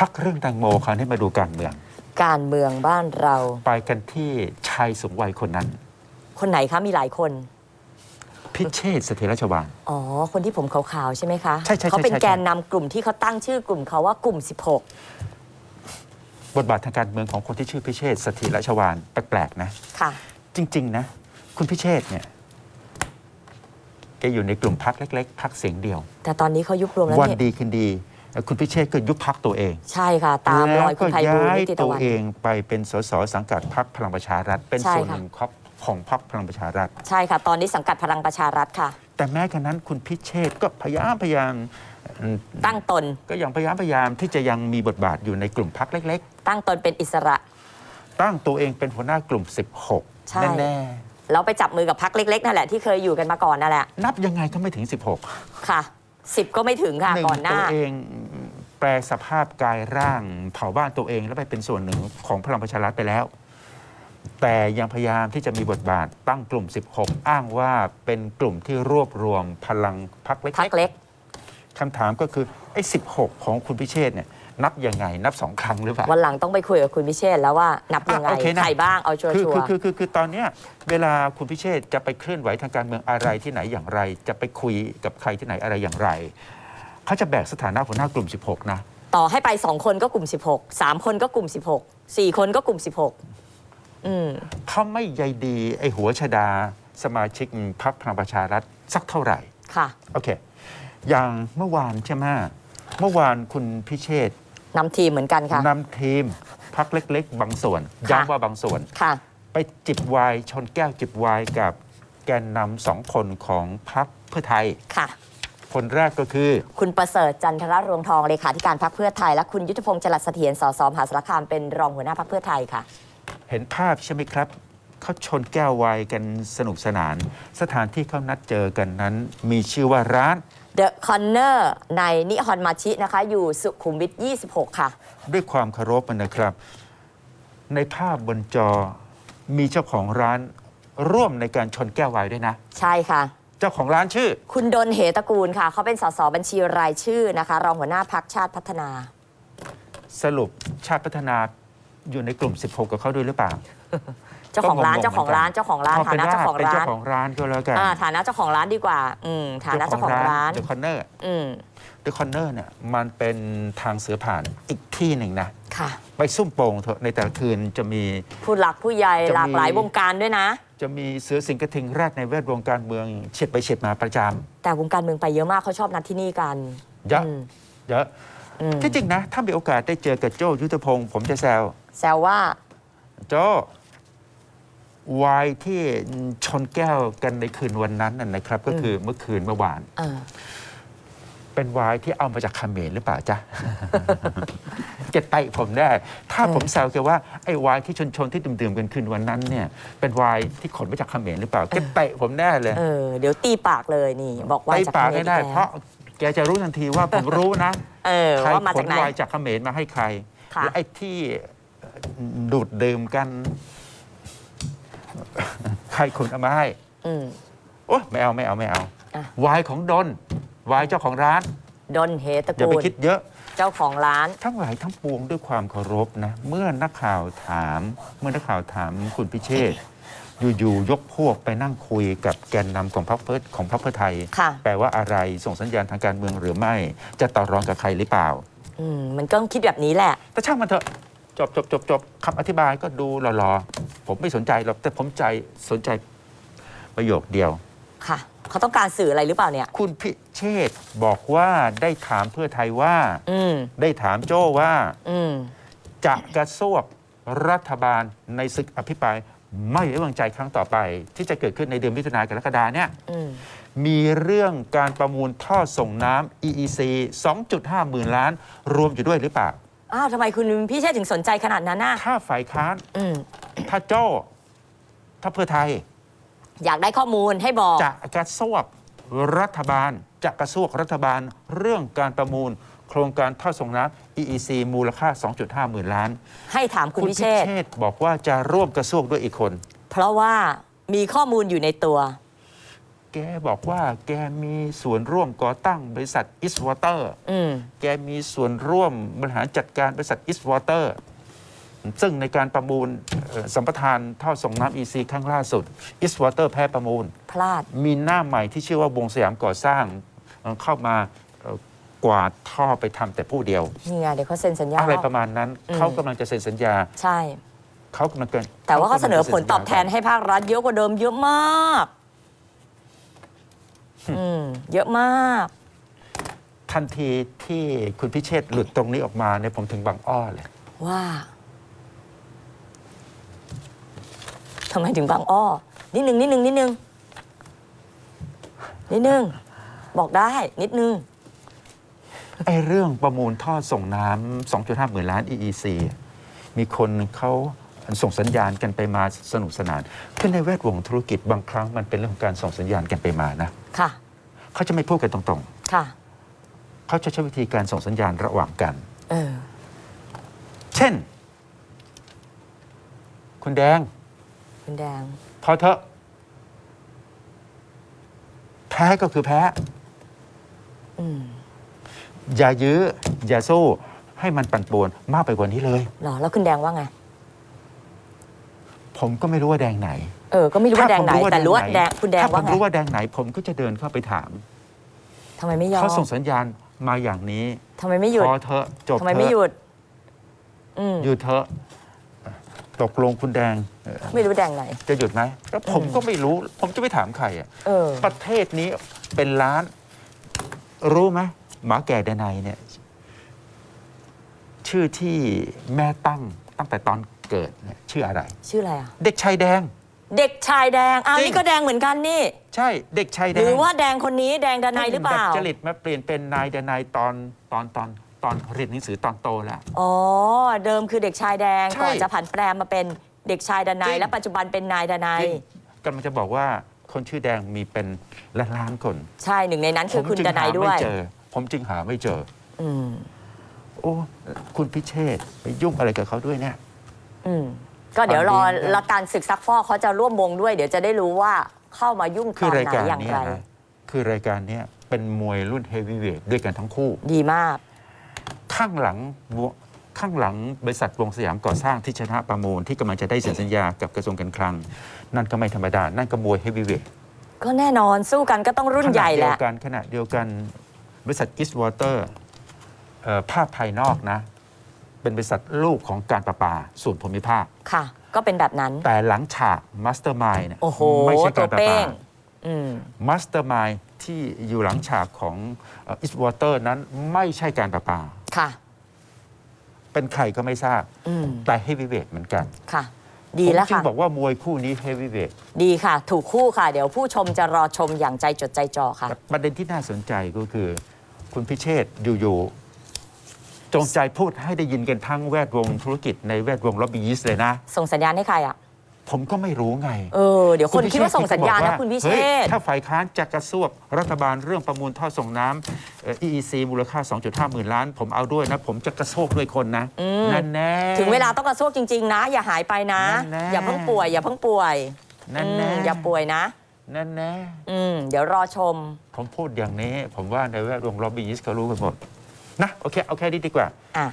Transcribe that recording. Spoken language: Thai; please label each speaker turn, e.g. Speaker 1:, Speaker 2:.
Speaker 1: พักเรื่องแตงโมคราวนี้มาดูการเมือง
Speaker 2: การเมืองบ้านเรา
Speaker 1: ไปกันที่ชายสูงวัยคนนั้น
Speaker 2: คนไหนคะมีหลายคน
Speaker 1: พิเชษฐ์เสถียรชวาน
Speaker 2: อ๋อ คนที่ผมขาวๆใช่ไหมคะ
Speaker 1: ใช่ใช่ใช่
Speaker 2: เขาเป็น
Speaker 1: ใช่
Speaker 2: แกนนำกลุ่มที่เขาตั้งชื่อกลุ่มเขาว่ากลุ่ม
Speaker 1: บทบาททางการเมืองของคนที่ชื่อพิเชษฐ์เสถียรชวานแปลกๆนะ
Speaker 2: 16 ค่ะ
Speaker 1: จริง ๆ นะ คุณพิเชษฐ์เนี่ยแกอยู่ในกลุ่มพักเล็ก ๆพักเสียงเดียว
Speaker 2: แต่ตอนนี้เขายุบรวมแล้ว
Speaker 1: วัน
Speaker 2: เนี่ย
Speaker 1: ดีคืนดี คุณพิเชษฐ์ก็ยุบพักตัวเอง
Speaker 2: ใช่ค่ะ ตามรอยคุณไพบูลย์
Speaker 1: แล้วก็ย้าย
Speaker 2: นิติตะ
Speaker 1: ตัว
Speaker 2: วัน
Speaker 1: เองไปเป็นสสสังกัดพักพลังประชารัฐ เป็น
Speaker 2: ใช่
Speaker 1: ส่วน
Speaker 2: ค่ะ
Speaker 1: หนึ่งของของพักพลังประชารัฐ
Speaker 2: ใช่ค่ะ ตอนนี้สังกัดพลังประชารัฐค่ะ
Speaker 1: แต่แม้กระนั้นคุณพิเชษฐ์ก็พยายามพยายามอืม
Speaker 2: ตั้งตน
Speaker 1: ก็ยังพยายามพยายามที่จะยังมีบทบาทอยู่ในกลุ่มพักเล็ก
Speaker 2: ตั้งตนเป็นอิสระ
Speaker 1: ๆ ตั้งตัวเองเป็นหัวหน้ากลุ่ม
Speaker 2: ใช่
Speaker 1: 16 แน่
Speaker 2: แล้วไปจับมือกับพักเล็กๆนั่นแหละที่เคยอยู่กันมาก่อนนั่นแหละ
Speaker 1: ๆนับยังไงก็ไม่ถึง 16
Speaker 2: ค่ะสิบก็ไม่ถึงค่ะ
Speaker 1: หนึ่ง
Speaker 2: ก่อนหน้า
Speaker 1: ตัวเอง แปลสภาพกายร่างเผาบ้านตัวเองแล้วไปเป็นส่วนหนึ่งของพลังประชารัฐไปแล้ว แต่ยังพยายามที่จะมีบทบาทตั้งกลุ่ม 16 อ้างว่าเป็นกลุ่มที่รวบรวมพลังพักเล็
Speaker 2: พัก
Speaker 1: ก
Speaker 2: เล็ก
Speaker 1: ๆคำถามก็คือไอ้16 ของคุณพิเชษฐ์เนี่ยนับยังไงนับสองครั้งหรือเปล่า
Speaker 2: วันหลังต้องไปคุยกับคุณพิเชษฐ์แล้วว่านับยังไง
Speaker 1: อะโอเคนะ
Speaker 2: ใครบ้างเอาชัว
Speaker 1: คือ
Speaker 2: ร์
Speaker 1: คือคือคือคือตอนเนี้ยเวลาคุณพิเชษฐ์จะไปเคลื่อนไหวทางการเมืองอะไรที่ไหนอย่างไร จะไปคุยกับใครที่ไหนอะไรอย่างไร เขาจะแบกสถานะหัวหน้ากลุ่ม 16 นะ
Speaker 2: ต่อให้ไปสองคนก็กลุ่ม 16 3 คนก็กลุ่ม 16 4 คนก็กลุ่ม 16 อืม
Speaker 1: เขาไม่ใยดีไอ้หัวชดาสมาชิกพรรคพลังประชารัฐสักเท่าไหร่
Speaker 2: ค่ะ
Speaker 1: โอเค อย่างเมื่อวานใช่ไหมเมื่อวานคุณพิเชษฐ์
Speaker 2: นำทีมเหมือนกันค่ะ
Speaker 1: นำทีมพักเล็ก ๆ บางส่วน
Speaker 2: ค่ะ
Speaker 1: ย้ำว่าบางส่วน
Speaker 2: ค่ะ
Speaker 1: ไปจิบไวายชนแก้วจิบไวายกับแกนนำสองคนของพรรคเพื่อไทย
Speaker 2: ค่ะ
Speaker 1: คนแรกก็คือ
Speaker 2: คุณประเสริฐจันทรรวงทองเลขาธิการพรรคเพื่อไทย และคุณยุทธพงศ์จรัสเสถียรสสมหาสารคามเป็นรองหัวหน้าพรรคเพื่อไทยค่ะ
Speaker 1: เห็นภาพใช่ไหมครับเขาชนแก้วไวายกันสนุกสนาน สถานที่เขานัดเจอกันนั้น มีชื่อว่าร้าน
Speaker 2: The Corner ในนิฮอนมาชินะคะ อยู่สุขุมวิท 26 ค่ะ
Speaker 1: ด้วยความเคารพนะครับ ในภาพบนจอมีเจ้าของร้านร่วมในการชนแก้วไวายด้วยนะ
Speaker 2: ใช่ค่ะ
Speaker 1: เจ้าของร้านชื่อ
Speaker 2: คุณดนเหตระกูลค่ะ เขาเป็นสสบัญชีรายชื่อนะคะ รองหัวหน้าพักชาติพัฒนา
Speaker 1: สรุปชาติพัฒนาอยู่ในกลุ่ม 16 กับเขาด้วยหรือเปล่า
Speaker 2: เจ้าของร้าน
Speaker 1: ก็งๆ
Speaker 2: เจ้าของร้าน
Speaker 1: หมื
Speaker 2: เจ้าของร้าน
Speaker 1: เอา
Speaker 2: ฐา
Speaker 1: เป็น
Speaker 2: นะ
Speaker 1: ว่า
Speaker 2: เจ้าของ
Speaker 1: เป็น
Speaker 2: ร้า
Speaker 1: เจ้านของร้านก็แล้วกัน
Speaker 2: อ่าฐานะเจ้าของร้านดีกว่า อืมฐานะเจ้าของร้าน
Speaker 1: เดอะคอนเนอร์
Speaker 2: อืม
Speaker 1: เดอะคอนเนอร์เนี่ยมันเป็นทางเสือผ่านอีกที่หนึ่งนะ
Speaker 2: ค่ะ
Speaker 1: ไปซุ่มโป่งเถอะในแต่ละคืนจะมี
Speaker 2: ผู้หลักผู้ใหญ่
Speaker 1: จะมี
Speaker 2: หลากหลายวงการด้วยนะ
Speaker 1: จะมีเสือสิงกระทิงแรดในแวดวงการเมืองเฉียดไปเฉียดมาประจ
Speaker 2: แต่วงการเมืองไปเยอะมากเขาชอบนัดที่นี่กันำ
Speaker 1: เยอะ
Speaker 2: อืม
Speaker 1: เยอะ
Speaker 2: อืม
Speaker 1: ที่จริงนะ ถ้ามีโอกาสได้เจอกับโจ้ยุทธพงศ์ผมจะแซว
Speaker 2: แซวว่า
Speaker 1: โจ้วายที่ชนแก้วกันในคืนวันนั้นน่ะนะครับ ก็คือเมื่อคืนเมื่อวาน
Speaker 2: เออ
Speaker 1: เป็นวายที่เอามาจากเขมรหรือเปล่าจ๊ะแกไตะผมได้ ถ้า
Speaker 2: เออ
Speaker 1: ผมแซวแกว่าไอ้วายที่ชนชนๆที่ดื่มๆกันคืนวันนั้นเนี่ย เป็นวายที่ขนมาจากเขมรหรือเปล่าแกเตะผมแน่เลย
Speaker 2: เออ เดี๋ยวตีปากเลยนี่ บอกว่า
Speaker 1: ไต
Speaker 2: จาก
Speaker 1: ปาก
Speaker 2: เขม
Speaker 1: ไม่ได้
Speaker 2: อีก
Speaker 1: เพราะแกจะรู้ทันทีว่าผมรู้นะ
Speaker 2: เออ
Speaker 1: ใคร
Speaker 2: ว่ามา
Speaker 1: ข
Speaker 2: จาก
Speaker 1: น
Speaker 2: ไหน
Speaker 1: วายจากเขมรมาให้ใคร
Speaker 2: ค่ะ
Speaker 1: และไอ้ที่ดูดดื่มกัน ใครขนเอามาให้
Speaker 2: อืม
Speaker 1: โอ้ไม่เอาไม่เอาไม่เอา
Speaker 2: อะ
Speaker 1: วายของดน วายเจ้าของร้าน
Speaker 2: ดนเหตระ
Speaker 1: อย่า
Speaker 2: กู
Speaker 1: ไป
Speaker 2: ล
Speaker 1: คิดเยอะ
Speaker 2: เจ้าของร้าน
Speaker 1: ทั้งหลายทั้งปวงด้วยความเคารพนะ เมื่อนักข่าวถาม เมื่อนักข่าวถามคุณพิเชษฐ์อยู่ๆยกพวกไปนั่งคุยกับแกนนำของพรรคเพื่อของพรรคเพื่อไทย
Speaker 2: ค่ะ
Speaker 1: แปลว่าอะไรส่งสัญญาณทางการเมืองหรือไม่ จะต่อรองกับใครหรือเปล่า
Speaker 2: อืมมันก็ต้องคิดแบบนี้แหละ
Speaker 1: แต่ช่างมันเถอะจบจบจบจบคำอธิบายก็ดูหล่อๆ ผมไม่สนใจหรอกแต่ผมใจสนใจประโยคเดียว
Speaker 2: ค่ะ เขาต้องการสื่ออะไรหรือเปล่าเนี่ย
Speaker 1: คุณพิเชษฐ์บอกว่าได้ถามเพื่อไทยว่า
Speaker 2: อืม
Speaker 1: ได้ถามโจ้ว่า
Speaker 2: อืม
Speaker 1: จะกระซวกรัฐบาลในศึกอภิปรายไม่ไว้วางใจครั้งต่อไป ที่จะเกิดขึ้นในเดือนมิถุนายนกรกฎาเนี่ย
Speaker 2: อืม
Speaker 1: มีเรื่องการประมูลท่อส่งน้ำ EEC 2.5 หมื่นล้าน รวมอยู่ด้วยหรือเปล่า
Speaker 2: อ้าวทำไมคุณพี่เชษฐ์ถึงสนใจขนาดนั้นน่ะ
Speaker 1: ถ้าฝ่ายค้าน
Speaker 2: อืม
Speaker 1: ถ้าโจ้ ถ้าเพื่อไทย
Speaker 2: อยากได้ข้อมูลให้บอก
Speaker 1: จะกระซวกรัฐบาล จะกระซวกรัฐบาลเรื่องการประมูล โครงการท่อส่งน้ำ EEC มูลค่า 2.5 หมื่นล้าน
Speaker 2: ให้ถามคุณพิเชษฐ์
Speaker 1: ษฐ์บอกว่าจะร่วมกระซวกด้วยอีกคน
Speaker 2: เพราะว่ามีข้อมูลอยู่ในตัว
Speaker 1: แกบอกว่าแกมีส่วนร่วมก่อตั้งบริษัทอิสวอเตอร์
Speaker 2: อืม
Speaker 1: แกมีส่วนร่วมบริหารจัดการบริษัทอิสวอเตอร์ ซึ่งในการประมูลเอ่อสัมปทานท่อส่งน้ำ EC ครั้งล่าสุดอิสวอเตอร์แพ้ประมูล
Speaker 2: พลาด
Speaker 1: มีหน้าใหม่ที่ชื่อว่าวงสยามก่อสร้างเอ่อเข้ามาเอ่อกวาดท่อไปทำแต่ผู้เดียว
Speaker 2: นี่ไงเดี๋ยวเขาเซ็นสัญญา
Speaker 1: อะไรประมาณนั้น
Speaker 2: อืม
Speaker 1: เขากำลังจะเซ็นสัญญา
Speaker 2: ใช่
Speaker 1: เขากำลังเกิน
Speaker 2: แต่ว่าเขาเสนอผลตอบแทน
Speaker 1: ให้
Speaker 2: ให้ภาครัฐเยอะกว่าเดิมเยอะมาก อืม เยอะมาก
Speaker 1: ทันทีที่คุณพิเชษฐ์หลุดตรงนี้ออกมาเนี่ยผมถึงบางอ้อเลย
Speaker 2: ว่า ทำไมถึงบางอ้อ นิดนึงนิดนึงนิดนึงนิดนึง บอกได้นิดนึง
Speaker 1: ไอ้เรื่องประมูลท่อส่งน้ำ 2.5 หมื่นล้าน EEC มีคนเขาส่งสัญญาณกันไปมาสนุกสนานคือในแวดวงธุรกิจบางครั้งมันเป็นเรื่องของการส่งสัญญาณกันไปมานะ
Speaker 2: ค่ะ
Speaker 1: เขาจะไม่พูดกันตรง
Speaker 2: ค่ะ
Speaker 1: ๆ เขาจะใช้วิธีการส่งสัญญาณระหว่างกัน
Speaker 2: เออ
Speaker 1: เช่น คุณแดง
Speaker 2: คุณแดง
Speaker 1: พอเถอะ แพ้ก็คือแพ้
Speaker 2: อืม
Speaker 1: อย่ายื้อ อย่าสู้ ให้มันปั่นป่วนมากไปกว่านี้เลย
Speaker 2: เหรอแล้วคุณแดงว่าไง
Speaker 1: ผมก็ไม่รู้ว่าแดงไหน
Speaker 2: เออ ก็ไม่รู้ว่าแดงไหน
Speaker 1: ถ้ผม
Speaker 2: แต่รู้ว่าแดงคุณแดง
Speaker 1: ถ้าผ
Speaker 2: ว่ามไง
Speaker 1: รู้ว่าแดงไหน ผมก็จะเดินเข้าไปถาม
Speaker 2: ทำไมไม่ยอม
Speaker 1: เขาส่งสัญญาณมาอย่างนี้
Speaker 2: ทำไมไม่หยุด
Speaker 1: พอเถอะจบ
Speaker 2: ทำไม
Speaker 1: เถ
Speaker 2: ไม่หยุ
Speaker 1: อะ
Speaker 2: ดอืม
Speaker 1: หยุดเถอะ ตกลงคุณแดงเอ่อ
Speaker 2: ไม่รู้แดงไหน
Speaker 1: จะหยุดไหมแล้วผม
Speaker 2: อืม
Speaker 1: ก็ไม่รู้ ผมจะไปถามใครอะ
Speaker 2: เออ
Speaker 1: ประเทศนี้เป็นล้าน รู้ไหมหมาแก่ดนัยเนี่ย ชื่อที่แม่ตั้งตั้งแต่ตอนเกิดเนี่ยชื่ออะไร
Speaker 2: ชื่ออะไรอะ
Speaker 1: เด็กชายแดง
Speaker 2: เด็กชายแดงอ้าว
Speaker 1: จริง
Speaker 2: นี่ก็แดงเหมือนกันนี่
Speaker 1: ใช่เด็กชายแด
Speaker 2: ห
Speaker 1: ง
Speaker 2: รือว่าแดงคนนี้แดงดนัยหรือเปล่า
Speaker 1: ดัดจริตมาเปลี่ยนเป็นนายดนัยตอนตอนตอน ตอนเรียนหนังสือตอนโตแล้ว
Speaker 2: อ๋อ เดิมคือเด็กชายแดง
Speaker 1: ใช่
Speaker 2: ก่อนจะผันแปรมาเป็นเด็กชายดนั
Speaker 1: จ
Speaker 2: ย
Speaker 1: ริง
Speaker 2: และปัจจุบันเป็นนายดนัย
Speaker 1: จริงกำลังจะบอกว่าคนชื่อแดงมีเป็นล้านล้านๆคน
Speaker 2: ใช่หนึ่งในนั้นคือคุณ
Speaker 1: จึง
Speaker 2: ดนั
Speaker 1: หาย
Speaker 2: ด้ว
Speaker 1: ไม่
Speaker 2: ย
Speaker 1: เจอ ผมจึงหาไม่เจอ
Speaker 2: อืม
Speaker 1: โอ้คุณพิเชษฐ์ไปยุ่งอะไรกับเขาด้วยเนี่ย
Speaker 2: อืมก็เดี๋ยวรอ
Speaker 1: ความดีนะ
Speaker 2: ละการศึกซักฟอกเขาจะร่วมวงด้วย เดี๋ยวจะได้รู้ว่าเข้ามายุ่งต
Speaker 1: คือ
Speaker 2: อน
Speaker 1: ราย
Speaker 2: ไหน
Speaker 1: การ
Speaker 2: อย่าง
Speaker 1: เนี้
Speaker 2: ไร
Speaker 1: นะคือรายการเนี้ยเป็นมวยรุ่นเฮฟวีเวทด้วยกันทั้งคู่
Speaker 2: ดีมาก
Speaker 1: ข้างหลังวข้างหลังบริษัทวงสยามก่อสร้างที่ชนะประมูลที่กำลังจะได้เซ็นสัญญากับกระทรวงการคลัง นั่นก็ไม่ธรรมดา นั่นก็มวยเฮฟวีเวท
Speaker 2: ก็แน่นอนสู้กันก็ต้องรุ่นใหญ่
Speaker 1: ขณะ
Speaker 2: แห
Speaker 1: เดีย
Speaker 2: ละ
Speaker 1: วกันขณะเดียวกันบริษัทอิสวอเตอร์ภาพภายนอกนะ เป็นบริษัทลูกของการประปาส่วนภูมิภาค
Speaker 2: ค่ะ ก็เป็นแบบนั้น
Speaker 1: แต่หลังฉากมาสเตอร์มายเนี่ย
Speaker 2: โอ้โห
Speaker 1: ไม่ใช่
Speaker 2: ตั
Speaker 1: กาวรประ
Speaker 2: เป้
Speaker 1: ปา
Speaker 2: งอืม
Speaker 1: มาสเตอร์มาย ที่อยู่หลังฉากของอิสวอเตอร์นั้นไม่ใช่การประปา
Speaker 2: ค่ะ
Speaker 1: เป็นใครก็ไม่ทราบ
Speaker 2: อืม
Speaker 1: แต่เฮฟวีเวทเหมือนกัน
Speaker 2: ค่ะ ดีแล้ว
Speaker 1: ผมจึง
Speaker 2: ค่ะ
Speaker 1: บอกว่ามวยคู่นี้เฮฟวีเวท
Speaker 2: ดีค่ะ ถูกคู่ค่ะ เดี๋ยวผู้ชมจะรอชมอย่างใจจดใจจ่อค่ะ
Speaker 1: แต่ประเด็นที่น่าสนใจก็คือ คุณพิเชษฐ์อยู่ๆจงใจพูดให้ได้ยินกันทั้งแวดวงธุรกิจในแวดวงล็อบบี้ยิสต์เลยนะ
Speaker 2: ส่งสัญญาณให้ใครอะ
Speaker 1: ผมก็ไม่รู้ไง
Speaker 2: เออเดี๋ยวคนคิดว่าส่งสัญญาณนะคุณพิเช
Speaker 1: ฮ้ย
Speaker 2: ษฐ์
Speaker 1: ถ้าฝ่ายค้านจะกระซวกรัฐบาลเรื่องประมูลท่อส่งน้ำเอ่อ EEC มูลค่า 2.5 หมื่นล้าน ผมเอาด้วยนะ ผมจะกระโชกด้วยคนนะ
Speaker 2: อืม
Speaker 1: นั่นแน่
Speaker 2: ถึงเวลาต้องกระซวกจริง ๆ นะ อย่าหายไปนะ
Speaker 1: นั่นแน่
Speaker 2: อย่าเพิ่งป่วย อย่าเพิ่งป่วย
Speaker 1: นั่น
Speaker 2: อื
Speaker 1: แน่
Speaker 2: มอย่าป่วยนะ
Speaker 1: นั่นแน่
Speaker 2: อืมเดี๋ยวรอชม
Speaker 1: ผมพูดอย่างนี้ ผมว่าในแวดวงล็อบบี้ยิสต์เขารู้กันหมดนะโอเคเอาแค่นี้ดีกว่า
Speaker 2: อะ